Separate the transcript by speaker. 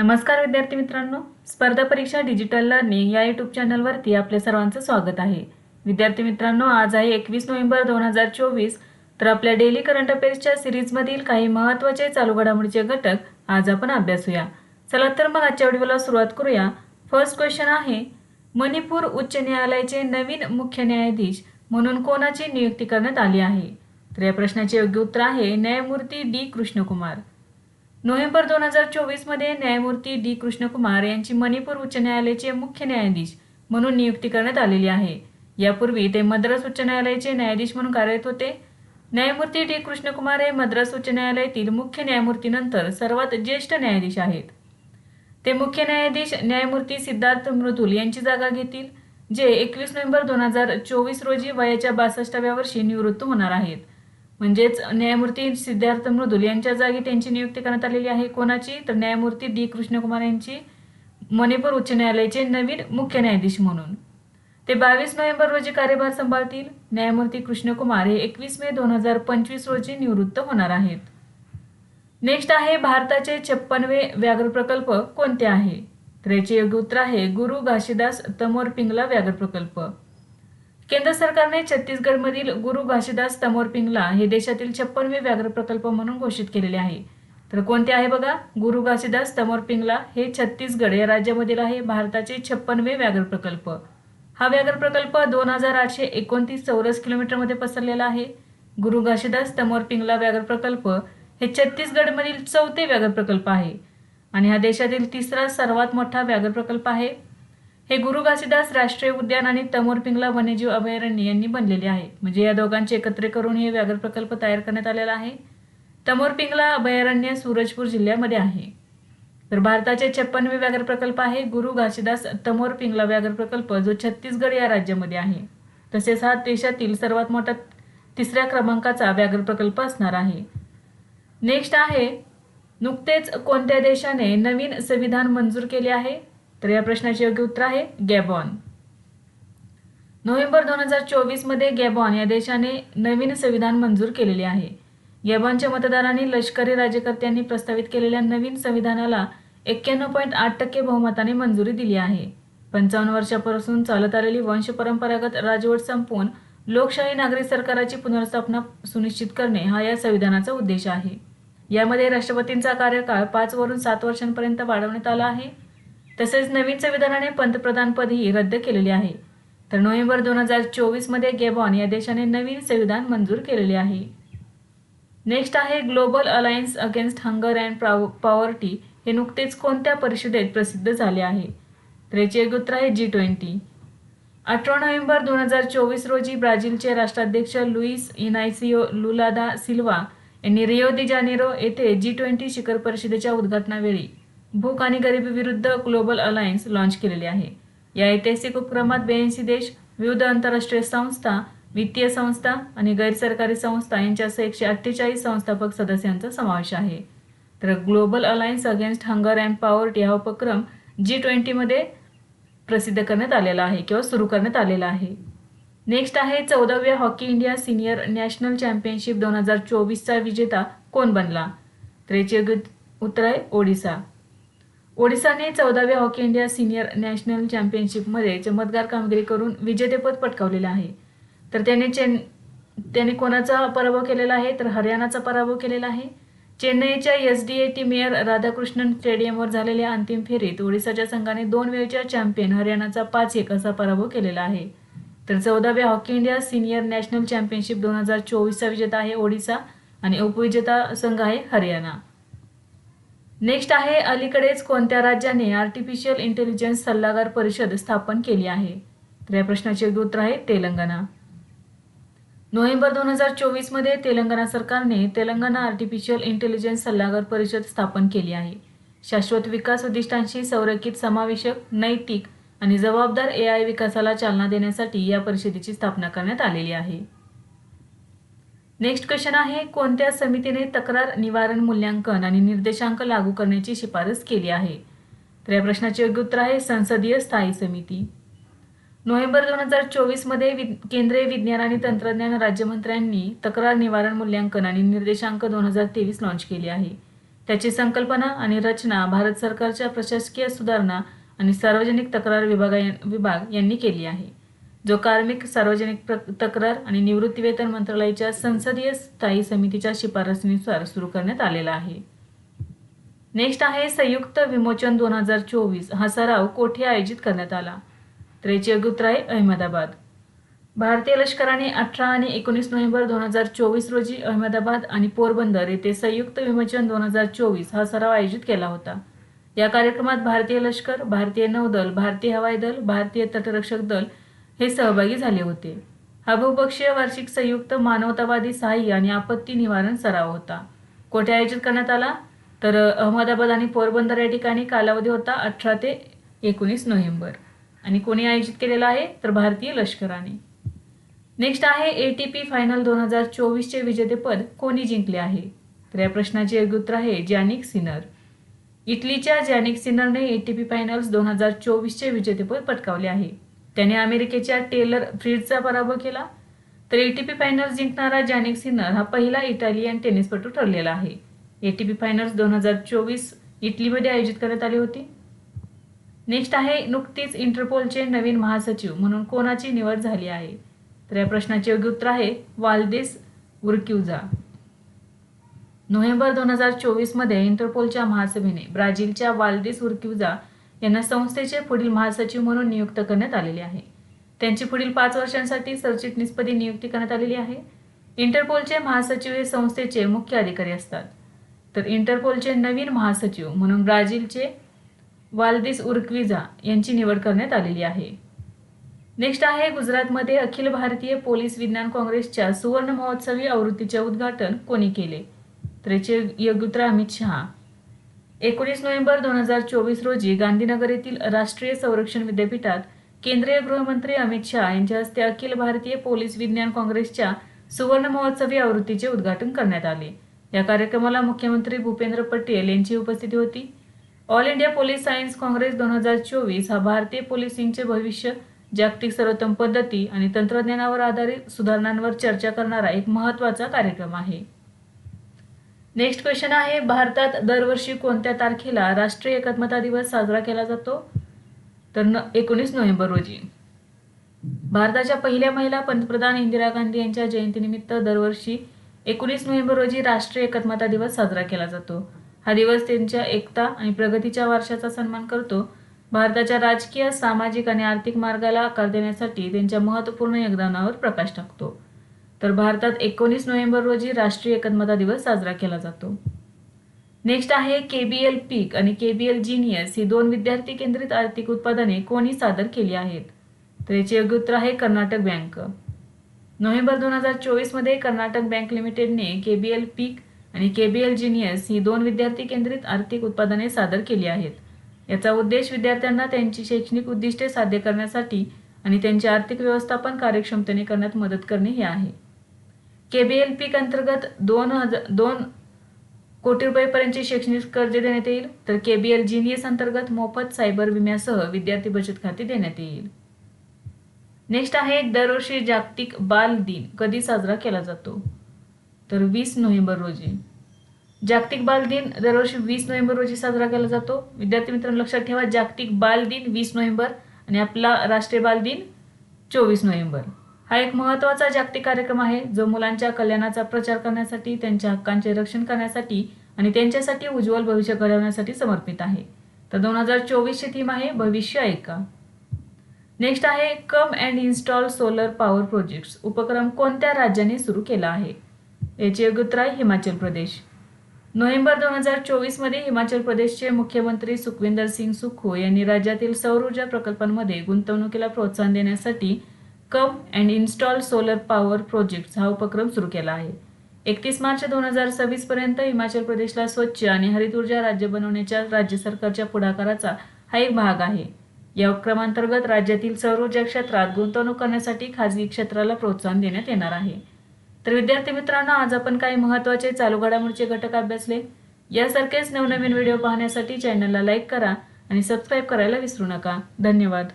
Speaker 1: नमस्कार विद्यार्थी मित्रांनो. स्पर्धा परीक्षा डिजिटल लर्निंग या यूट्यूब चॅनलवरती आपल्या सर्वांचं स्वागत आहे. विद्यार्थी मित्रांनो आज आहे एकवीस नोव्हेंबर दोन हजार चोवीस. तर आपल्या डेली करंट अफेअर्सच्या सिरीजमधील काही महत्त्वाचे चालू घडामोडीचे घटक आज आपण अभ्यासूया चला तर मग आजच्या व्हिडिओला सुरुवात करूया. फर्स्ट क्वेश्चन आहे मणिपूर उच्च न्यायालयाचे नवीन मुख्य न्यायाधीश म्हणून कोणाची नियुक्ती करण्यात आली आहे? तर या प्रश्नाचे योग्य उत्तर आहे न्यायमूर्ती डी. कृष्णकुमार. नोव्हेंबर दोन हजार चोवीसमध्ये न्यायमूर्ती डी कृष्णकुमार यांची मणिपूर उच्च न्यायालयाचे मुख्य न्यायाधीश म्हणून नियुक्ती करण्यात आलेली आहे. यापूर्वी ते मद्रास उच्च न्यायालयाचे न्यायाधीश म्हणून कार्यरत होते. न्यायमूर्ती डी कृष्णकुमार हे मद्रास उच्च न्यायालयातील मुख्य न्यायमूर्तीनंतर सर्वात ज्येष्ठ न्यायाधीश आहेत. ते मुख्य न्यायाधीश न्यायमूर्ती सिद्धार्थ मृदुल यांची जागा घेतील जे एकवीस नोव्हेंबर दोन हजार चोवीस रोजी वयाच्या बासष्टाव्या वर्षी निवृत्त होणार आहेत. म्हणजेच न्यायमूर्ती सिद्धार्थ मृदुल यांच्या जागी त्यांची नियुक्ती करण्यात आलेली आहे. कोणाची? तर न्यायमूर्ती डी. कृष्णकुमार यांची. मणिपूर उच्च न्यायालयाचे नवीन मुख्य न्यायाधीश म्हणून. ते बावीस नोव्हेंबर रोजी कार्यभार सांभाळतील. न्यायमूर्ती कृष्णकुमार हे एकवीस मे दोन हजार पंचवीस रोजी निवृत्त होणार आहेत. नेक्स्ट आहे भारताचे छप्पनवे व्याघ्र प्रकल्प कोणते आहे? तर याचे योग्य उत्तर आहे गुरु घाशीदास तमोर पिंगला व्याघ्र प्रकल्प. केंद्र सरकारने छत्तीसगडमधील गुरु घाशीदास तमोर पिंगला हे देशातील छप्पनवे व्याघ्र प्रकल्प म्हणून घोषित केलेले आहे. तर कोणते आहे बघा? गुरु घासीदास तमोर पिंगला हे छत्तीसगड या राज्यामधील आहे भारताचे छप्पनवे व्याघ्र प्रकल्प. हा व्याघ्र प्रकल्प दोन हजार आठशे एकोणतीस चौरस किलोमीटरमध्ये पसरलेला आहे. गुरु घाशीदास तमोर पिंगला व्याघ्र प्रकल्प हे छत्तीसगडमधील चौथे व्याघ्र प्रकल्प आहे. आणि हा देशातील तिसरा सर्वात मोठा व्याघ्र प्रकल्प आहे. हे गुरु घासीदास राष्ट्रीय उद्यान आणि तमोर पिंगला वन्यजीव अभयारण्य यांनी बनलेले आहे. म्हणजे या दोघांचे एकत्र करून हे व्याघ्र प्रकल्प तयार करण्यात आलेला आहे. तमोर पिंगला अभयारण्य सूरजपूर जिल्ह्यामध्ये आहे. तर भारताचे छप्पनवे व्याघ्र प्रकल्प आहे. गुरु घासीदास तमोर पिंगला व्याघ्र प्रकल्प जो छत्तीसगड या राज्यामध्ये आहे. तसेच हा देशातील सर्वात मोठा तिसऱ्या क्रमांकाचा व्याघ्र प्रकल्प असणार आहे. नेक्स्ट आहे नुकतेच कोणत्या देशाने नवीन संविधान मंजूर केले आहे? तर या प्रश्नाचे योग्य उत्तर आहे गॅबॉन. नोव्हेंबर दोन हजार चोवीसमध्ये गॅबॉन या देशाने नवीन संविधान मंजूर केलेले आहे. गॅबॉनच्या मतदारांनी लष्करी राज्यकर्त्यांनी प्रस्तावित केलेल्या नवीन संविधानाला एक्क्याण्णव पॉईंट आठ टक्के बहुमताने मंजुरी दिली आहे. पंचावन्न वर्षापासून चालत आलेली वंश परंपरागत राजवट संपवून लोकशाही नागरिक सरकाराची पुनर्स्थापना सुनिश्चित करणे हा या संविधानाचा उद्देश आहे. यामध्ये राष्ट्रपतींचा कार्यकाळ पाच वरून सात वर्षांपर्यंत वाढवण्यात आला आहे. तसेच नवीन संविधानाने पंतप्रधानपदही रद्द केलेले आहे. तर नोव्हेंबर दोन हजार चोवीसमध्ये गेबॉन या देशाने नवीन संविधान मंजूर केलेले आहे. नेक्स्ट आहे global alliance against hunger and poverty हे नुकतेच कोणत्या परिषदेत प्रसिद्ध झाले आहे? तर याचे उत्तर आहे जी ट्वेंटी. अठरा नोव्हेंबर दोन हजार चोवीस रोजी ब्राझीलचे राष्ट्राध्यक्ष Luiz Inacio Lula da Silva यांनी रिओ दि जानेरो येथे जी ट्वेंटी शिखर परिषदेच्या उद्घाटनावेळी भूक आणि गरिबी विरुद्ध ग्लोबल अलायन्स लॉन्च केलेले आहे. या ऐतिहासिक उपक्रमात ब्याऐंशी देश विविध आंतरराष्ट्रीय संस्था वित्तीय संस्था आणि गैरसरकारी संस्था यांच्यासह एकशे अठ्ठेचाळीस संस्थापक सदस्यांचा समावेश आहे. तर global alliance against hunger and poverty हा उपक्रम जी ट्वेंटीमध्ये प्रसिद्ध करण्यात आलेला आहे किंवा सुरू करण्यात आलेला आहे. नेक्स्ट आहे चौदाव्या hockey India senior national championship दोन हजार चोवीसचा विजेता कोण बनला? तर याचे उत्तर आहे ओडिसा. ओडिसाने चौदाव्या हॉकी इंडिया सिनियर नॅशनल चॅम्पियनशिपमध्ये चमत्कार कामगिरी करून विजेतेपद पटकावलेले आहे. तर त्याने चेन त्याने कोणाचा पराभव केलेला आहे? तर हरियाणाचा पराभव केलेला आहे. चेन्नईच्या S D A T mayor Radhakrishnan स्टेडियमवर झालेल्या अंतिम फेरीत ओडिसाच्या संघाने दोन वेळच्या चॅम्पियन हरियाणाचा पाच एक असा पराभव केलेला आहे. तर चौदाव्या hockey India senior national championship दोन हजार चोवीसचा विजेता आहे ओडिसा आणि उपविजेता संघ आहे हरियाणा. नेक्स्ट आहे अलीकडेच कोणत्या राज्याने आर्टिफिशियल इंटेलिजन्स सल्लागार परिषद स्थापन केली आहे? तर या प्रश्नाचे उत्तर आहे तेलंगणा. नोव्हेंबर दोन हजार चोवीसमध्ये तेलंगणा सरकारने तेलंगणा आर्टिफिशियल इंटेलिजन्स सल्लागार परिषद स्थापन केली आहे. शाश्वत विकास उद्दिष्टांशी संरेखित समावेशक नैतिक आणि जबाबदार ए आय विकासाला चालना देण्यासाठी या परिषदेची स्थापना करण्यात आलेली आहे. नेक्स्ट क्वेश्चन आहे कोणत्या समितीने तक्रार निवारण मूल्यांकन आणि निर्देशांक लागू करण्याची शिफारस केली आहे? तर या प्रश्नाचे योग्य उत्तर आहे संसदीय स्थायी समिती. नोव्हेंबर दोन हजार चोवीसमध्ये वि केंद्रीय विज्ञान आणि तंत्रज्ञान राज्यमंत्र्यांनी तक्रार निवारण मूल्यांकन आणि निर्देशांक दोन हजार तेवीस लॉन्च केली आहे. त्याची संकल्पना आणि रचना भारत सरकारच्या प्रशासकीय सुधारणा आणि सार्वजनिक तक्रार विभागा विभाग यांनी केली आहे. जो कार्मिक सार्वजनिक तक्रार आणि निवृत्तीवेतन मंत्रालयाच्या संसदीय स्थायी समितीच्या शिफारसीनुसार सुरू करण्यात आलेला आहे. नेक्स्ट आहे संयुक्त विमोचन दोन हजार चोवीस. हा सराव कोठे आयोजित करण्यात आला? तर अहमदाबाद. भारतीय लष्कराने अठरा आणि एकोणीस नोव्हेंबर दोन हजार चोवीस रोजी अहमदाबाद आणि पोरबंदर येथे संयुक्त विमोचन दोन हजार चोवीस हा सराव आयोजित केला होता. या कार्यक्रमात भारतीय लष्कर भारतीय नौदल भारतीय हवाई दल भारतीय तटरक्षक दल हे सहभागी झाले होते. हा बहुपक्षीय वार्षिक संयुक्त मानवतावादी सहाय्य आणि आपत्ती निवारण सराव होता. कोठे आयोजित करण्यात आला? तर अहमदाबाद आणि पोरबंदर या ठिकाणी कालावधी होता अठरा ते एकोणीस नोव्हेंबर. आणि कोणी आयोजित केलेला आहे? तर भारतीय लष्कराने. नेक्स्ट आहे ए टी पी फायनल दोन हजार चोवीसचे विजेतेपद कोणी जिंकले आहे? तर या प्रश्नाचे योग्य उत्तर आहे जॅनिक सिनर इटलीच्या जॅनिक सिनरने ए टी पी फायनल्स दोन हजार चोवीसचे विजेतेपद पटकावले आहे. त्याने अमेरिकेच्या टेलर फ्रीजचा पराभव केला तर एटीपी फायनल्स जिंकणारा जॅनिक सिनर हा पहिला इटालियन टेनिसपटू ठरलेला आहे. एटीपी फायनल्स दोन हजार चोवीस इटलीमध्ये आयोजित करण्यात आली होती. नेक्स्ट आहे नुकतीच इंटरपोलचे नवीन महासचिव म्हणून कोणाची निवड झाली आहे? तर या प्रश्नाचे योग्य उत्तर आहे वाल्देस उर्क्युझा नोव्हेंबर दोन हजार चोवीसमध्ये इंटरपोलच्या महासभेने ब्राझीलच्या वाल्देस उर्क्युझा यांना संस्थेचे पुढील महासचिव म्हणून नियुक्त करण्यात आलेले आहे. त्यांची पुढील पाच वर्षांसाठी सरचिटणीसपदी नियुक्ती करण्यात आलेली आहे. इंटरपोलचे महासचिव हे संस्थेचे मुख्य अधिकारी असतात. तर इंटरपोलचे नवीन महासचिव म्हणून ब्राझीलचे वाल्दिस उर्क्विझा यांची निवड करण्यात आलेली आहे. नेक्स्ट आहे गुजरातमध्ये अखिल भारतीय पोलीस विज्ञान काँग्रेसच्या सुवर्ण महोत्सवी आवृत्तीचे उद्घाटन कोणी केले? तर याचे योग्य उत्तर अमित शहा. एकोणीस नोव्हेंबर दोन हजार चोवीस रोजी गांधीनगर येथील राष्ट्रीय संरक्षण विद्यापीठात केंद्रीय गृहमंत्री अमित शहा यांच्या हस्ते अखिल भारतीय पोलीस विज्ञान काँग्रेसच्या सुवर्ण महोत्सवी आवृत्तीचे उद्घाटन करण्यात आले. या कार्यक्रमाला मुख्यमंत्री भूपेंद्र पटेल यांची उपस्थिती होती. All India police science congress दोन हजार चोवीस हा भारतीय पोलिसिंगचे भविष्य जागतिक सर्वोत्तम पद्धती आणि तंत्रज्ञानावर आधारित सुधारणांवर चर्चा करणारा एक महत्त्वाचा कार्यक्रम आहे. नेक्स्ट क्वेश्चन आहे भारतात दरवर्षी कोणत्या तारखेला राष्ट्रीय एकात्मता दिवस साजरा केला जातो? तर न एकोणीस नोव्हेंबर रोजी. भारताच्या पहिल्या महिला पंतप्रधान इंदिरा गांधी यांच्या जयंतीनिमित्त दरवर्षी एकोणीस नोव्हेंबर रोजी राष्ट्रीय एकात्मता दिवस साजरा केला जातो. हा दिवस त्यांच्या एकता आणि प्रगतीच्या वारशाचा सन्मान करतो. भारताच्या राजकीय सामाजिक आणि आर्थिक मार्गाला आकार देण्यासाठी त्यांच्या महत्त्वपूर्ण योगदानावर प्रकाश टाकतो. तर भारतात एकोणीस नोव्हेंबर रोजी राष्ट्रीय एकात्मता दिवस साजरा केला जातो. नेक्स्ट आहे केबीएल पीक आणि केबीएल जिनियस ही दोन विद्यार्थी केंद्रित आर्थिक उत्पादने कोणी सादर केली आहेत? तर याचे योग्य उत्तर आहे कर्नाटक बँक. नोव्हेंबर दोन हजार चोवीसमध्ये कर्नाटक बँक लिमिटेडने केबीएल पीक आणि केबीएल जिनियस ही दोन विद्यार्थी केंद्रित आर्थिक उत्पादने सादर केली आहेत. याचा उद्देश विद्यार्थ्यांना त्यांची शैक्षणिक उद्दिष्टे साध्य करण्यासाठी आणि त्यांचे आर्थिक व्यवस्थापन कार्यक्षमतेने करण्यात मदत करणे हे आहे. केबीएल पीक अंतर्गत दोन हजार दोन कोटी रुपयेपर्यंतचे शैक्षणिक कर्ज देण्यात येईल. तर केबीएल जिनियस अंतर्गत मोफत सायबर विम्यासह विद्यार्थी बचत खाते देण्यात येईल. नेक्स्ट आहे दरवर्षी जागतिक बाल दिन कधी साजरा केला जातो? तर वीस नोव्हेंबर रोजी. जागतिक बाल दिन दरवर्षी वीस नोव्हेंबर रोजी साजरा केला जातो. विद्यार्थी मित्रांनो लक्षात ठेवा जागतिक बाल दिन वीस नोव्हेंबर आणि आपला राष्ट्रीय बाल दिन चोवीस नोव्हेंबर. हा एक महत्त्वाचा जागतिक कार्यक्रम आहे जो मुलांच्या कल्याणाचा प्रचार करण्यासाठी त्यांच्या हक्कांचे रक्षण करण्यासाठी आणि त्यांच्यासाठी उज्ज्वल भविष्य घडवण्यासाठी समर्पित आहे. तर दोन हजार चोवीसची थीम आहे भविष्य ऐका नेक्स्ट आहे come and install solar power projects उपक्रम कोणत्या राज्याने सुरू केला आहे? याचे योग्य उत्तर आहे हिमाचल प्रदेश. नोव्हेंबर दोन हजार चोवीसमध्ये हिमाचल प्रदेशचे मुख्यमंत्री सुखविंदर सिंग सुखो यांनी राज्यातील सौर ऊर्जा प्रकल्पांमध्ये गुंतवणुकीला प्रोत्साहन देण्यासाठी come and install solar power projects हा उपक्रम सुरू केला आहे. एकतीस मार्च दोन हजार सव्वीस पर्यंत हिमाचल प्रदेशला स्वच्छ आणि हरित ऊर्जा राज्य बनवण्याच्या राज्य सरकारच्या पुढाकाराचा हा एक भाग आहे. या उपक्रमांतर्गत राज्यातील सौर ऊर्जा क्षेत्रात गुंतवणूक करण्यासाठी खाजगी क्षेत्राला प्रोत्साहन देण्यात येणार आहे. तर विद्यार्थी मित्रांनो आज आपण काही महत्त्वाचे चालू घडामोडीचे घटक अभ्यासले. यासारखेच नवनवीन व्हिडिओ पाहण्यासाठी चॅनलला लाईक करा आणि सबस्क्राईब करायला विसरू नका. धन्यवाद.